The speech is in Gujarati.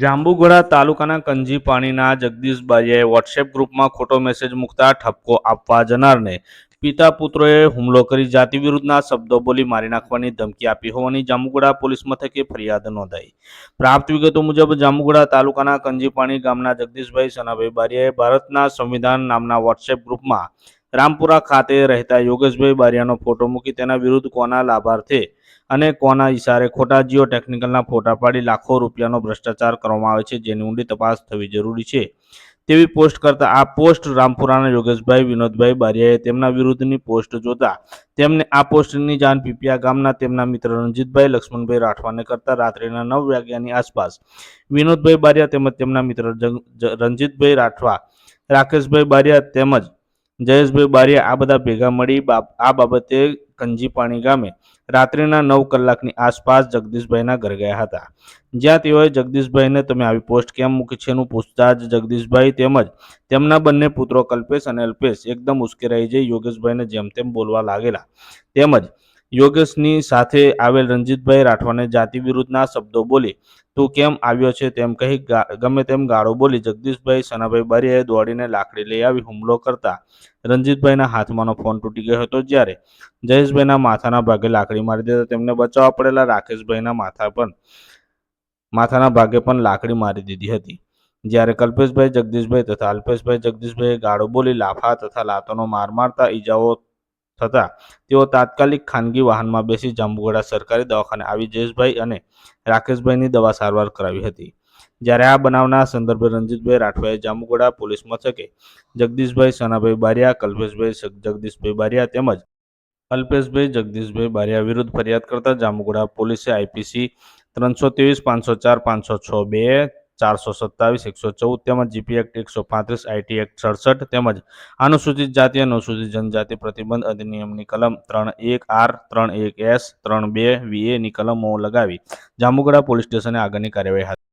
જાંબુઘોડા તાલુકાના કંજી પાણીના જગદીશ વોટ્સએપ ગ્રુપમાં ખોટો મેસેજ મૂકતા ઠપકો આપવા જનારને. પિતા પુત્રોએ હુમલો કરી જાતિ વિરુદ્ધના શબ્દો બોલી મારી નાખવાની ધમકી આપી હોવાની જાંબુઘોડા પોલીસ મથકે ફરિયાદ નોંધાઈ. પ્રાપ્ત વિગતો મુજબ જાંબુઘોડા તાલુકાના કંજીપાણી ગામના જગદીશભાઈ સનાભાઈ બારીયાએ ભારતના સંવિધાન નામના વોટ્સએપ ગ્રુપમાં રામપુરા ખાતે રહેતા યોગેશભાઈ બારિયાનો ફોટો મૂકી તેના વિરુદ્ધ કોના લાભાર્થે અને કોના ઇશારે ખોટા જીઓ ટેકનિકલના ફોટા પાડી લાખો રૂપિયાનો ભ્રષ્ટાચાર કરવામાં આવે છે, જેની ઊંડી તપાસ થવી જરૂરી છે. તેવી પોસ્ટ કરતા આ પોસ્ટ રામપુરાના યોગેશભાઈ વિનોદભાઈ બારિયાએ તેમના વિરુદ્ધની પોસ્ટ જોતા તેમને આ પોસ્ટની જાણ પીપિયા ગામના તેમના મિત્ર રણજીતભાઈ, લક્ષ્મણભાઈ રાઠવાને કરતા રાત્રિના નવ વાગ્યાની આસપાસ વિનોદભાઈ બારિયા તેમજ તેમના મિત્ર રણજીતભાઈ રાઠવા, રાકેશભાઈ બારિયા તેમજ જયેશભાઈ બારીયા આ બધા ભેગા મળી આ બાબતે કંજીપાણી ગામે રાત્રિના નવ કલાકની આસપાસ જગદીશભાઈના ઘરે ગયા હતા. જ્યાં તેઓએ જગદીશભાઈને તમે આવી પોસ્ટ કેમ મૂકી છે એનું પૂછતા જ જગદીશભાઈ તેમજ તેમના બંને પુત્રો કલ્પેશ અને અલ્પેશ એકદમ ઉશ્કેરાઈ જઈ યોગેશભાઈને જેમ તેમ બોલવા લાગેલા. તેમજ યોગેશની સાથે આવેલ રણજીતભાઈ રાઠવાને જાતિ વિરુદ્ધના શબ્દો બોલી, તું કેમ આવ્યો છે? તેમ કહી ગમે તેમ ગાળો બોલી જગદીશભાઈ સનાભાઈ બારીયાએ દોડીને લાકડી લઈ આવી હુમલો કરતા રણજીતભાઈના હાથમાંનો ફોન તૂટી ગયો હતો જ્યારે જયેશભાઈના માથાના ભાગે લાકડી મારી દેતા તેમને બચાવવા પડેલા રાકેશભાઈના માથા પણ, માથાના ભાગે પણ લાકડી મારી દીધી હતી. જ્યારે કલ્પેશભાઈ જગદીશભાઈ તથા અલ્પેશભાઈ જગદીશભાઈએ ગાળો બોલી લાફા તથા લાતોનો માર મારતા ઈજાઓ થતા. તેઓ તાત્કાલિક ખાનગી વાહનમાં બેસી જાંબુગડા સરકારી દવાખાને આવી જયેશભાઈ અને રાકેશભાઈની દવા સારવાર કરાવી હતી. જ્યારે આ બનાવના સંદર્ભે રણજીતભાઈ રાઠવાએ જાંબુગડા પોલીસ મથકે જગદીશભાઈ સનાભાઈ બારિયા, કલ્પેશભાઈ જગદીશભાઈ બારિયા તેમજ અલ્પેશભાઈ જગદીશભાઈ બારિયા વિરુદ્ધ ફરિયાદ કરતા જાંબુગડા પોલીસે આઈપીસી ત્રણસો ત્રેવીસ, પાંચસો ચાર, પાંચસો છ બે ચારસો સત્તાવીસ, એકસો ચૌદ તેમજ જીપી એક્ટ એકસો પાંત્રીસ આઈટી એક્ટ સડસઠ તેમજ અનુસૂચિત જાતિ અનુસૂચિત જનજાતિ પ્રતિબંધ અધિનિયમની કલમ ત્રણ એક, આર ત્રણ એક એસ, ત્રણ બે વીએની કલમો લગાવી જાંબુગડા પોલીસ સ્ટેશને આગળની કાર્યવાહી હાથ